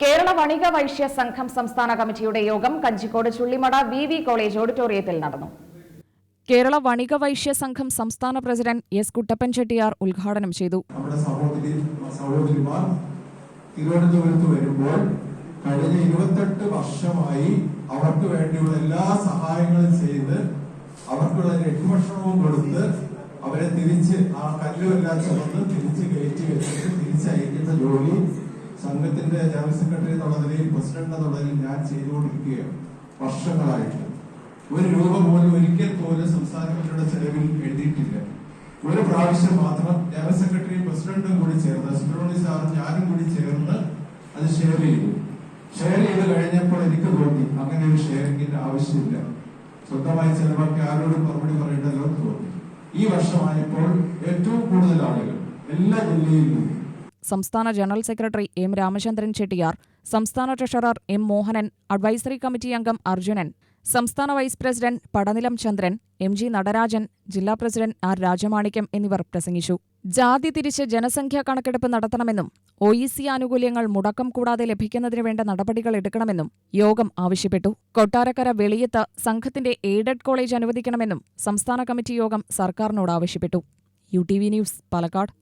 കേരള വണിക വൈശ്യ സംഘം സംസ്ഥാന കമ്മിറ്റിയുടെ യോഗം Kanjikode Chullimada V V college ഓഡിറ്റോറിയത്തിൽ നടന്നു. കേരള വണിക വൈശ്യ സംഘം സംസ്ഥാന പ്രസിഡന്റ് എസ് കുട്ടപ്പൻ ചെട്ടിയാർ ഉദ്ഘാടനം ചെയ്തു. തിരുവനന്തപുരത്ത് വരുമ്പോൾ കഴിഞ്ഞ ഇരുപത്തെട്ട് വർഷമായി അവർക്ക് വേണ്ടിയുള്ള എല്ലാ സഹായങ്ങളും ചെയ്ത് അവർക്കുള്ള ലഘുഭക്ഷണവും കൊടുത്ത് അവരെ തിരിച്ച് ആ കല്ലുമെല്ലാം ചുമന്ന് തിരിച്ച് കയറ്റി സംഘത്തിന്റെ ജനറൽ സെക്രട്ടറി എന്നുള്ള നിലയിൽ പ്രസിഡന്റ് എന്നുള്ള നിലയിൽ ഞാൻ ചെയ്തുകൊണ്ടിരിക്കുകയാണ് വർഷങ്ങളായിട്ട്. ഒരു രൂപ പോലും ഒരിക്കൽ പോലും സംസ്ഥാന കമ്മിറ്റിയുടെ ചെലവിൽ എഴുതിയിട്ടില്ല. ഒരു പ്രാവശ്യം മാത്രം ജനറൽ സെക്രട്ടറിയും പ്രസിഡന്റും കൂടി ചേർന്ന് സുബ്രഹ്മണ്യ സാറും ഞാനും കൂടി ചേർന്ന് അത് ഷെയർ ചെയ്തു. ഷെയർ ചെയ്ത് കഴിഞ്ഞപ്പോൾ എനിക്ക് തോന്നി അങ്ങനെ ഒരു ഷെയറിംഗിന്റെ ആവശ്യമില്ല. സ്വന്തമായി ചെലവാക്കി ആരോടും മറുപടി പറയേണ്ടല്ലോ തോന്നി. ഈ വർഷമായപ്പോൾ ഏറ്റവും കൂടുതൽ ആളുകൾ എല്ലാ ജില്ലയിലും സംസ്ഥാന general secretary M Ramachandran Chettiyar സംസ്ഥാന treasurer M Mohanan advisory committee അംഗം അർജുനൻ സംസ്ഥാന vice president Padanilam Chandran M G Natarajan ജില്ലാ പ്രസിഡന്റ് ആർ രാജമാണിക്യം എന്നിവർ പ്രസംഗിച്ചു. ജാതി തിരിച്ച് ജനസംഖ്യാ കണക്കെടുപ്പ് നടത്തണമെന്നും ഒ ഇ സി ആനുകൂല്യങ്ങൾ മുടക്കം കൂടാതെ ലഭിക്കുന്നതിന് വേണ്ട നടപടികൾ എടുക്കണമെന്നും യോഗം ആവശ്യപ്പെട്ടു. കൊട്ടാരക്കര വെളിയത്ത് സംഘത്തിന്റെ എയ്ഡഡ് കോളേജ് അനുവദിക്കണമെന്നും സംസ്ഥാന കമ്മിറ്റി യോഗം സർക്കാരിനോട് ആവശ്യപ്പെട്ടു. U T V news Palakkad.